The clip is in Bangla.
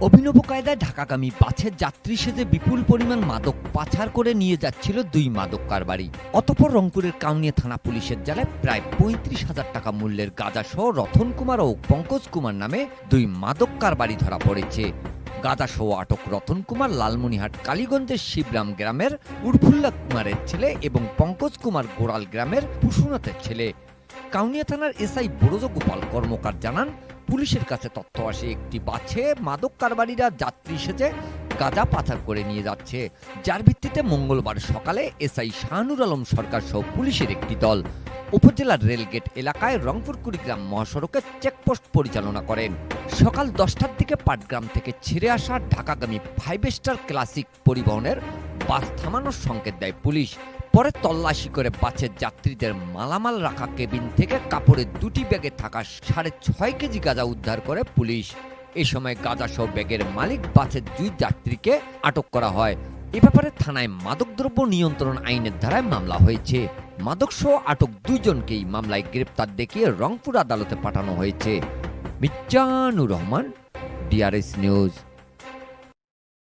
অভিনব কায়দায় ঢাকাগামী বাসের যাত্রী সেজে বিপুল পরিমাণ মাদক পাচার করে নিয়ে যাচ্ছিল দুই মাদক কারবারি। অতপর রংপুরের কাউনিয়া থানা পুলিশের জালে প্রায় পঁয়ত্রিশ হাজার টাকা মূল্যের গাঁজা সহ রতন কুমার ও পঙ্কজ কুমার নামে দুই মাদক কারবারি ধরা পড়েছে। গাঁজা সহ আটক রতন কুমার লালমনিহাট কালীগঞ্জের শিবরাম গ্রামের উর্ফুল্লা কুমারের ছেলে এবং পঙ্কজ কুমার গোড়াল গ্রামের পুষুনাথের ছেলে। কাউনিয়া থানার এসআই বড়জ গোপাল কর্মকার জানান, পুলিশের কাছে তথ্য আসে, একটি বাছে মাদক কারবারিরা যাত্রী সেজে গাঁজা পাচার করে নিয়ে যাচ্ছে। যার ভিত্তিতে মঙ্গলবার সকালে এসআই শাহানুর আলম সরকার সহ পুলিশের একটি দল উপজেলার রেলগেট এলাকায় রংপুর কুড়িগ্রাম মহাসড়কে চেকপোস্ট পরিচালনা করেন। সকাল দশটার দিকে পাটগ্রাম থেকে ছিঁড়ে আসা ঢাকাগামী ফাইভ স্টার ক্লাসিক পরিবহনের বাস থামানোর সংকেত দেয় পুলিশ। পরে তল্লাশি করে বাসের যাত্রীদের মালামাল রাখা কেবিন থেকে কাপড়ের দুটি ব্যাগে থাকা সাড়ে ছয় কেজি গাঁজা উদ্ধার করে পুলিশ। এ সময় গাঁজা সহ ব্যাগের মালিক বাসের দুই যাত্রীকে আটক করা হয়। এ ব্যাপারে থানায় মাদকদ্রব্য নিয়ন্ত্রণ আইনের ধারায় মামলা হয়েছে। মাদক সহ আটক দুইজনকেই মামলায় গ্রেপ্তার দেখিয়ে রংপুর আদালতে পাঠানো হয়েছে। Mizanur Rahman, DRS news.